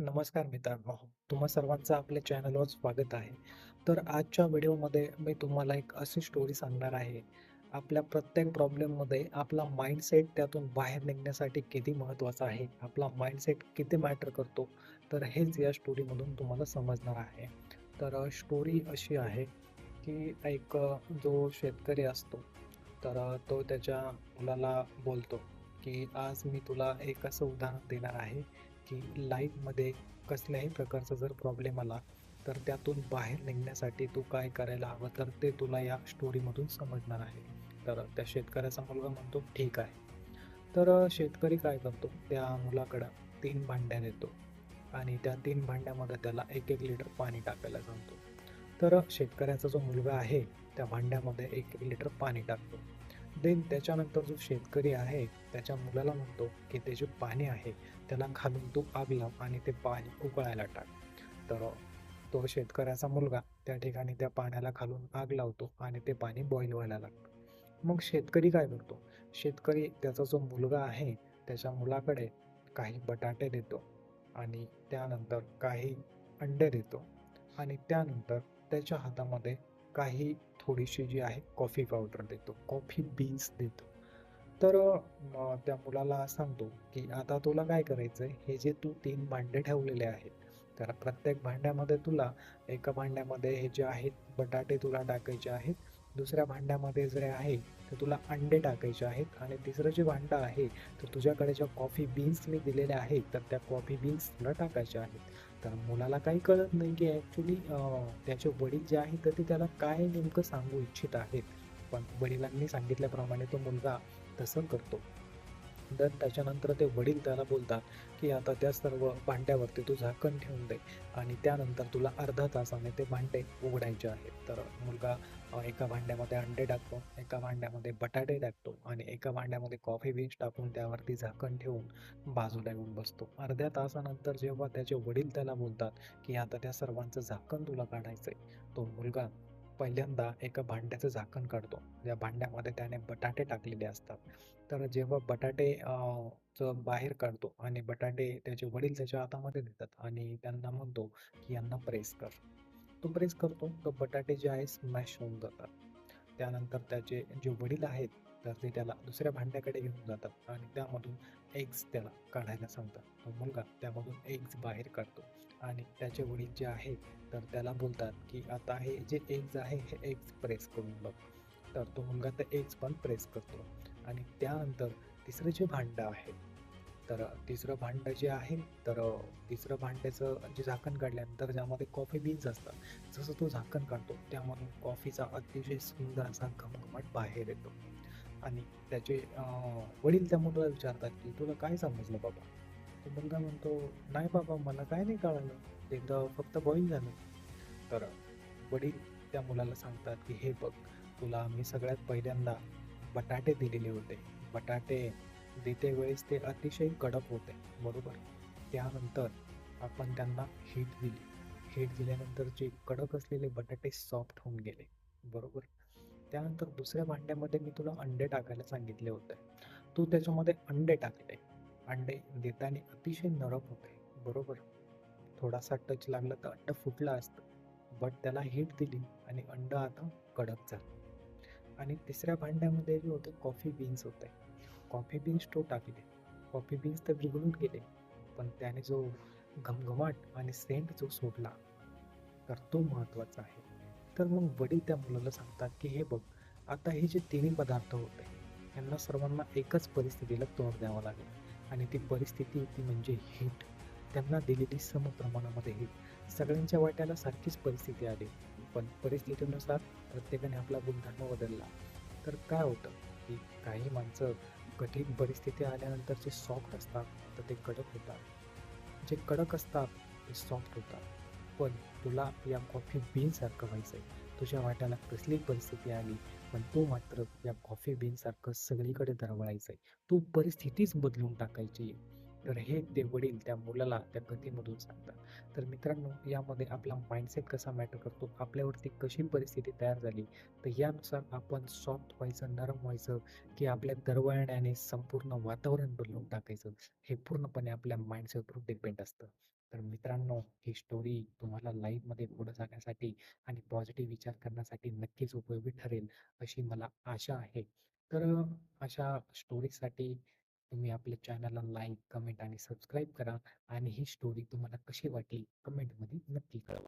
नमस्कार मित्रांनो, तुम्हा सर्वांचं आपल्या चॅनलवर स्वागत आहे. तर आजच्या व्हिडिओमध्ये मी तुम्हाला एक अशी स्टोरी सांगणार आहे. आपल्या प्रत्येक प्रॉब्लेममध्ये आपला माइंडसेट त्यातून बाहेर निघण्यासाठी किती महत्त्वाचा आहे, आपला माइंडसेट किती मॅटर करतो, तर हेच या स्टोरीमधून तुम्हाला समजणार आहे. तर स्टोरी अशी आहे, की एक जो शेतकरी असतो, तर तो त्याच्या मुलाला बोलतो, की आज मी तुला एक असं उदाहरण देणार आहे, की लाईफमध्ये कसल्याही प्रकारचा जर प्रॉब्लेम आला, तर त्यातून बाहेर निघण्यासाठी तू काय करायला हवं, तर ते तुला या स्टोरीमधून समजणार आहे. तर त्या शेतकऱ्याचा मुलगा म्हणतो, "ठीक आहे." तर शेतकरी काय करतो, त्या मुलाकडं तीन भांड्या देतो आणि त्या तीन भांड्यामध्ये त्याला 1-1 लिटर पाणी टाकायला सांगतो. तर शेतकऱ्याचा जो मुलगा आहे, त्या भांड्यामध्ये 1-1 लिटर पाणी टाकतो. देन त्याच्यानंतर जो शेतकरी आहे, त्याच्या मुलाला म्हणतो, की ते जे पाणी आहे, त्याला खालून तू आग लाव आणि ते पाणी उकळायला टाक. तर तो शेतकऱ्याचा मुलगा त्या ठिकाणी त्या पाण्याला खालून आग लावतो आणि ते पाणी बॉईल व्हायला लागतं. मग शेतकरी काय करतो? शेतकरी त्याचा जो मुलगा आहे, त्याच्या मुलाकडे काही बटाटे देतो आणि त्यानंतर काही अंडे देतो आणि त्यानंतर त्याच्या हातामध्ये काही थोडीशी जी आहे कॉफी पावडर देतो, कॉफी बीन्स देतो. तर त्या मुलाला सांगतो, की "आता तुला काय करायचं आहे हे जे तू तीन भांडे ठेवलेले आहेत, तर प्रत्येक भांड्यामध्ये तुला एका भांड्यामध्ये हे जे आहेत बटाटे तुला टाकायचे आहेत, दुसऱ्या भांड्यामध्ये जे आहे, ते तुला अंडे टाकायचे आहेत आणि तिसरं जे भांडं आहे, तर तुझ्याकडे ज्या कॉफी बीन्स मी दिलेल्या आहेत, तर त्या कॉफी बीन्स तुला टाकायच्या आहेत." तर मुलाला काही कळत नाही, की ॲक्च्युली त्याचे वडील जे आहेत, तर ते त्याला काय नेमकं सांगू इच्छित आहेत. पण वडिलांनी सांगितल्याप्रमाणे तो मुलगा तसं करतो. दर त्याच्यानंतर ते वडील त्याला बोलतात, की "आता त्या सर्व भांड्यावरती तू झाकण ठेवून दे आणि त्यानंतर तुला अर्ध्या तासाने ते भांडे उघडायचे आहेत." तर मुलगा एका भांड्यामध्ये अंडे टाकतो, एका भांड्यामध्ये बटाटे टाकतो आणि एका भांड्यामध्ये कॉफी बीन्स टाकून त्यावरती झाकण ठेवून बाजूला येऊन बसतो. अर्ध्या तासानंतर जेव्हा त्याचे वडील त्याला बोलतात, की "आता त्या सर्वांचं झाकण तुला काढायचंय." तो मुलगा पहिल्यांदा एका भांड्याचं झाकण काढतो. ज्या भांड्यामध्ये त्याने बटाटे टाकलेले असतात. तर जेव्हा बटाटे चं बाहेर काढतो आणि बटाटे त्याचे वडील त्याच्या हातामध्ये देतात आणि त्यांना म्हणतो, की "यांना प्रेस कर." तो प्रेस करतो, तर बटाटे जे आहे स्मॅश होऊन जातात. त्यानंतर त्याचे जे वडील आहेत, तर ते त्याला दुसऱ्या भांड्याकडे घेऊन जातात आणि त्यामधून एग्ज त्याला काढायला सांगतात. तो मुलगा त्यामधून एग्ज बाहेर काढतो आणि त्याचे वडील जे आहे तर त्याला बोलतात, की "आता हे जे एग्ज आहे, हे एग्ज प्रेस करून बघ." तर तो मुलगा ते एग्ज पण प्रेस करतो आणि त्यानंतर तिसरं जे भांडं आहे, तर तिसरं भांडं जे आहे, तर तिसरं भांड्याचं जे झाकण काढल्यानंतर ज्यामध्ये कॉफी बीन्स असतात, जसं तो झाकण काढतो, त्यामधून कॉफीचा अतिशय सुंदर असा घमघमट बाहेर येतो आणि त्याचे वडील त्या मुलाला विचारतात, की "तुला काय समजलं बाबा?" तो मुलगा म्हणतो, "नाही बाबा, मला काय नाही कळालं. ते तर फक्त बॉईल झालं." तर वडील त्या मुलाला सांगतात, की "हे बघ, तुला मी सगळ्यात पहिल्यांदा बटाटे दिलेले होते. बटाटे देते वेळेस ते अतिशय कडक होते, बरोबर? त्यानंतर आपण त्यांना हीट दिली. हीट दिल्यानंतर जे कडक असलेले बटाटे सॉफ्ट होऊन गेले, बरोबर? त्यानंतर दुसऱ्या भांड्यामध्ये मी तुला अंडे टाकायला सांगितले होते. तू त्याच्यामध्ये अंडे टाकले. अंडे देताना अतिशय नरम होते, बरोबर? थोडासा टच लागला तर अंड फुटला असतं. बट त्याला हीट दिली आणि अंड आता कडक झालं. आणि तिसऱ्या भांड्यामध्ये जे होते कॉफी बीन्स होते. कॉफी बीन्स तो टाकले. कॉफी बीन्स तर विरघळून गेले, पण त्याने जो घमघमाट आणि सेंट जो सोडला, तर तो महत्त्वाचा आहे. तर मग वडील त्या मुलाला सांगतात, की "हे बघ, आता हे जे तिन्ही पदार्थ होते, यांना सर्वांना एकच परिस्थितीला तोंड द्यावं लागेल आणि ती परिस्थिती ती म्हणजे हीट. त्यांना दिलेली सम प्रमाणामध्ये हीट. सगळ्यांच्या वाट्याला सारखीच परिस्थिती आली, पण परिस्थितीनुसार प्रत्येकाने आपला गुणधर्म बदलला. तर काय होतं, की काही माणसं कठीण परिस्थिती आल्यानंतर जे सॉफ्ट असतात, तर ते कडक होतात. जे कडक असतात, ते सॉफ्ट होतात. पण तुला या कॉफी बीनसारखं व्हायचं आहे तुझ्या वाट्याला कसली परिस्थिती आली, पण तू मात्र या कॉफी बीनसारखं सगळीकडे दरवळायचं आहे तू परिस्थितीच बदलून टाकायची आहे." तर हे ते वडील त्या मुलाला त्या कथेमधून सांगतात. तर मित्रांनो, यामध्ये आपला माइंडसेट कसा मॅटर करतो, आपल्यावरती कशी परिस्थिती तयार झाली, तर यानुसार आपण सॉफ्ट व्हायचं, नरम व्हायचं, की आपल्या दरवळण्याने संपूर्ण वातावरण बदलून टाकायचं, हे पूर्णपणे आपल्या माइंडसेटवर डिपेंड असतं. तर मित्रांनो ही स्टोरी तुम्हाला लाईफमध्ये पुढे जाण्यासाठी आणि पॉझिटिव्ह विचार करण्यासाठी नक्कीच उपयोगी ठरेल अशी मला आशा आहे तर अशा स्टोरीसाठी तुम्ही आपल्या चॅनलला लाईक कमेंट आणि सबस्क्राईब करा आणि ही स्टोरी तुम्हाला कशी वाटली कमेंटमध्ये नक्की कळवा.